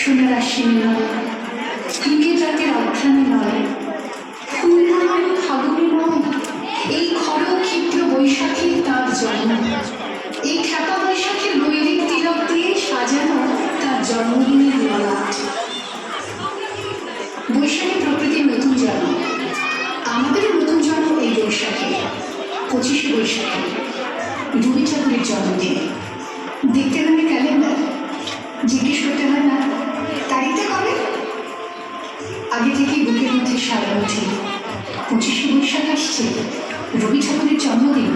জ্যোৎস্নার আসেনি নয় হিমের রাতের অঘ্রাণে নয় ফুল নয় ফাগুনে নয় এই খর ক্ষিপ্র বৈশাখীর তার জন্ম। এই খ্যাপা বৈশাখীর বৈরিক তিলক দিয়ে সাজানো তার জন্মদিনের ললাট বৈশাখী প্রকৃতির নতুন জন্ম। আমাদেরও নতুন জন্ম এই বৈশাখে, পঁচিশে বৈশাখে। রবি ঠাকুরের জন্মদিন। দেখতে গেলে আসছে রবি ঠাকুরের জন্মদিন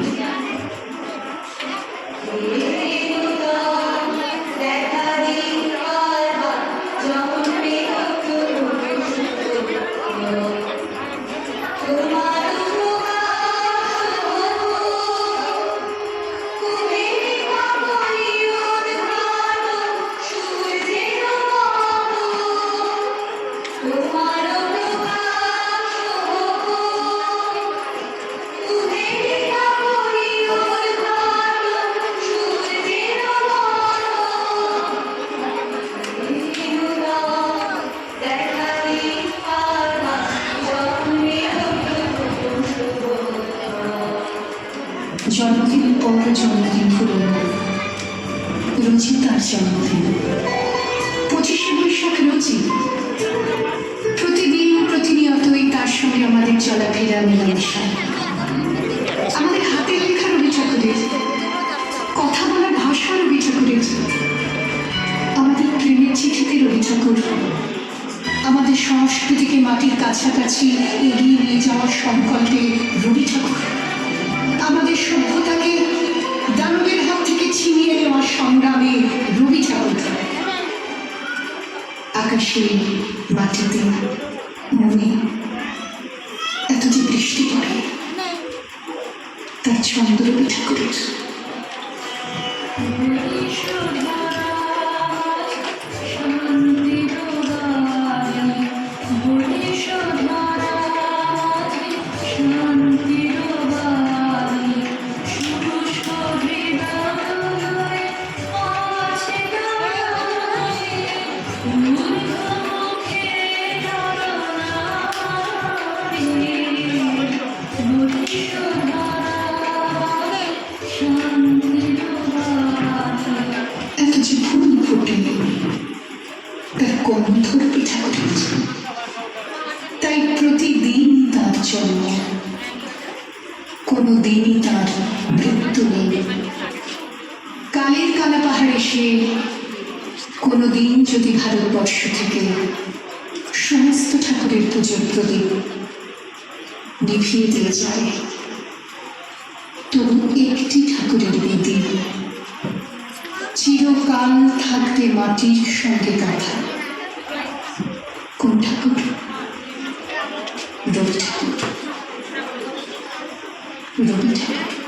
জন্মদিন পর জন্মদিন ফুরল রোজই তার জন্মদিন পঁচিশে বৈশাখ রোজই প্রতিদিন প্রতিনিয়তই তার সঙ্গে আমাদের চলাফেরা মেলামেশা আমাদের হাতের লেখা রবি ঠাকুরের কথা বলার ভাষা রবি ঠাকুরের আমাদের প্রেমের চিঠিতে ঠাকুর আমাদের সংস্কৃতিকে মাটির কাছাকাছি এগিয়ে নিয়ে যাওয়ার সংকল্পে আকাশে মাটিতে মনে এত যে বৃষ্টি পড়ে তার ছন্দ পিঠা ঠাকুরের দিনই যদি ভারতবর্ষ থেকে সমস্ত ঠাকুরের পুজোর প্রদীপ নিভিয়ে দিয়ে যায় তবু একটি ঠাকুরের বেদি চিরকাল থাকবে মাটির সঙ্গে গাঁথা Thank you.